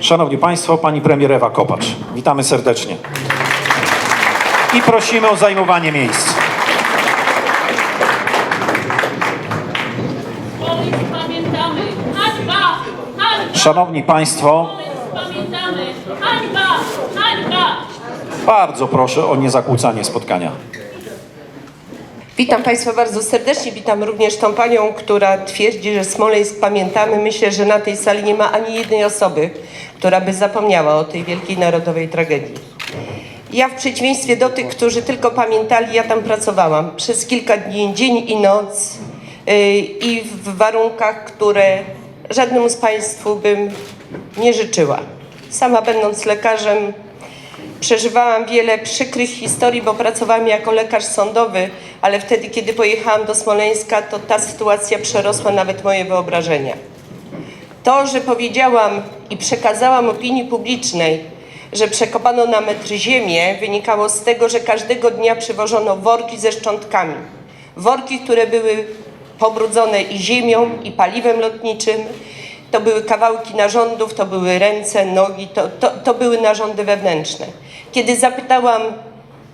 Szanowni Państwo, Pani Premier Ewa Kopacz. Witamy serdecznie. I prosimy o zajmowanie miejsc. Szanowni Państwo, bardzo proszę o niezakłócanie spotkania. Witam Państwa bardzo serdecznie. Witam również tą panią, która twierdzi, że Smoleńsk pamiętamy. Myślę, że na tej sali nie ma ani jednej osoby, która by zapomniała o tej wielkiej narodowej tragedii. Ja w przeciwieństwie do tych, którzy tylko pamiętali, ja tam pracowałam przez kilka dni, dzień i noc yy, i w warunkach, które żadnemu z Państwu bym nie życzyła. Sama będąc lekarzem, Przeżywałam wiele przykrych historii, bo pracowałam jako lekarz sądowy, ale wtedy, kiedy pojechałam do Smoleńska, to ta sytuacja przerosła nawet moje wyobrażenia. To, że powiedziałam i przekazałam opinii publicznej, że przekopano na metr ziemię, wynikało z tego, że każdego dnia przywożono worki ze szczątkami. Worki, które były pobrudzone i ziemią, i paliwem lotniczym. To były kawałki narządów, to były ręce, nogi, to, to, to były narządy wewnętrzne. Kiedy zapytałam,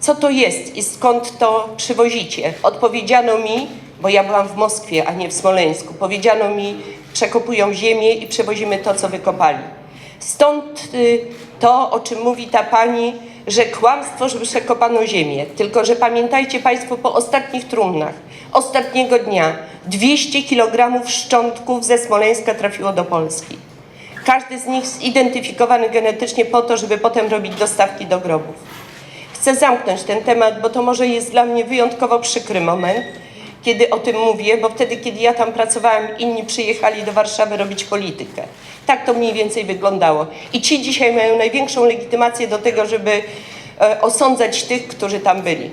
co to jest i skąd to przywozicie, odpowiedziano mi, bo ja byłam w Moskwie, a nie w Smoleńsku, powiedziano mi, przekopują ziemię i przewozimy to, co wykopali. Stąd y, to, o czym mówi ta pani, że kłamstwo, że przekopano ziemię. Tylko, że pamiętajcie Państwo, po ostatnich trumnach, ostatniego dnia, 200 kg szczątków ze Smoleńska trafiło do Polski. Każdy z nich zidentyfikowany genetycznie po to, żeby potem robić dostawki do grobów. Chcę zamknąć ten temat, bo to może jest dla mnie wyjątkowo przykry moment, kiedy o tym mówię, bo wtedy, kiedy ja tam pracowałam, inni przyjechali do Warszawy robić politykę. Tak to mniej więcej wyglądało. I ci dzisiaj mają największą legitymację do tego, żeby e, osądzać tych, którzy tam byli.